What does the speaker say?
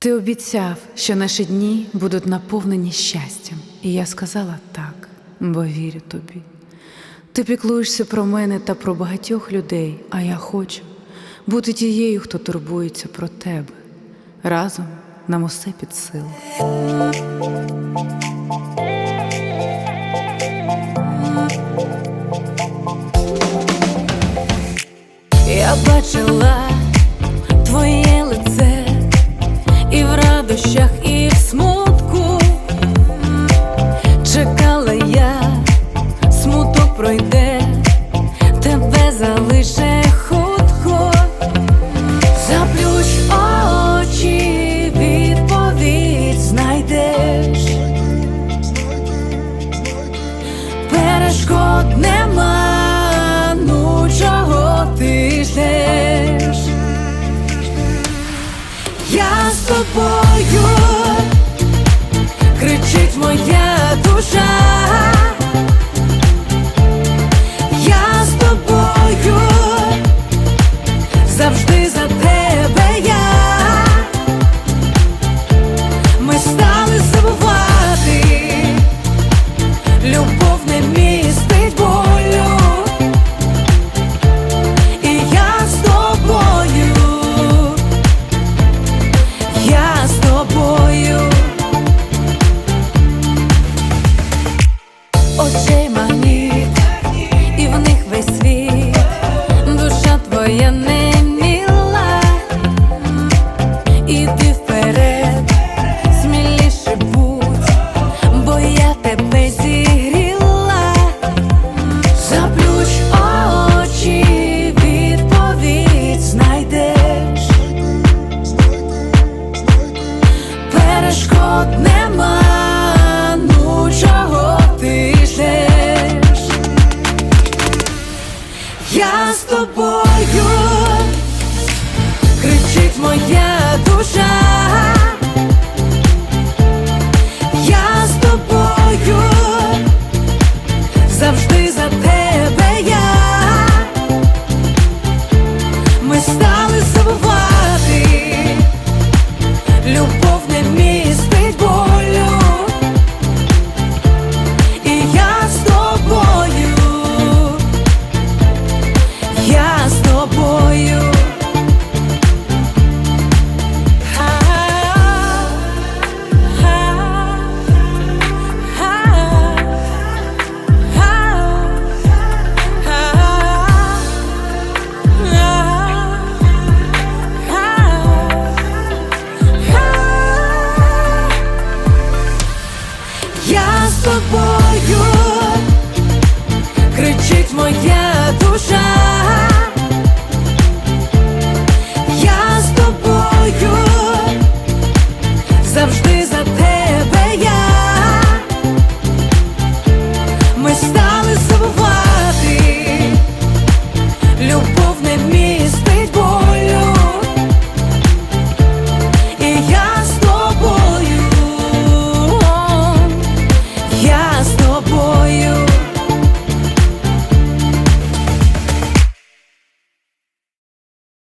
Ти обіцяв, що наші дні будуть наповнені щастям, і я сказала так, бо вірю тобі. Ти піклуєшся про мене та про багатьох людей, а я хочу бути тією, хто турбується про тебе. Разом нам усе під силу. Я бачила. boy, you. just a boy моя.